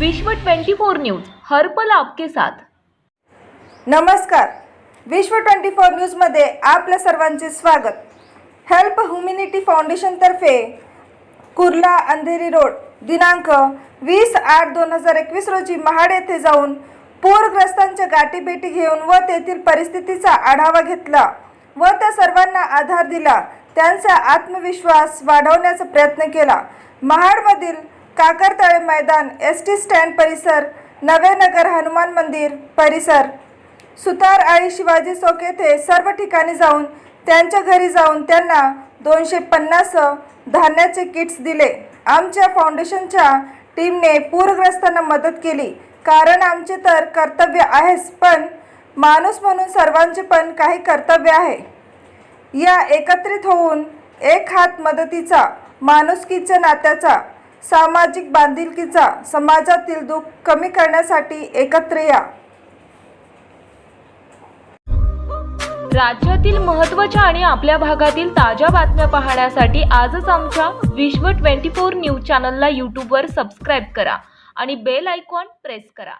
विश्व 24 न्यूज हर पल आपके साथ. नमस्कार. विश्व ट्वेंटी फोर न्यूजमध्ये आपल्या सर्वांचे स्वागत. हेल्प ह्युमॅनिटी फाउंडेशनतर्फे कुर्ला अंधेरी रोड दिनांक वीस आठ दोन हजार एकवीस रोजी महाड येथे जाऊन पूरग्रस्तांच्या गाठीभेटी घेऊन व तेथील परिस्थितीचा आढावा घेतला व त्या सर्वांना आधार दिला. त्यांचा आत्मविश्वास वाढवण्याचा प्रयत्न केला. महाडमधील काकरतळे मैदान एस टी स्टँड परिसर नवेनगर हनुमान मंदिर परिसर. सुतार आणि शिवाजी चौक येथे सर्व ठिकाणी जाऊन त्यांच्या घरी जाऊन त्यांना दोनशे पन्नास धान्याचे किट्स दिले. आमच्या फाउंडेशनच्या टीमने पूरग्रस्तांना मदत केली. कारण आमचे तर कर्तव्य आहेच पण माणूस म्हणून सर्वांचे पण काही कर्तव्य आहे. या एकत्रित होऊन एक हात मदतीचा माणुसकीच्या नात्याचा सामाजिक बांधिलकीचा समाजातील दुःख कमी करण्यासाठी एकत्र या. राज्यातील महत्त्वाच्या आणि आपल्या भागातील ताज्या बातम्या पाहण्यासाठी आजच आमच्या विश्व 24 न्यूज चॅनलला यूट्यूबवर सबस्क्राईब करा आणि बेल आयकॉन प्रेस करा.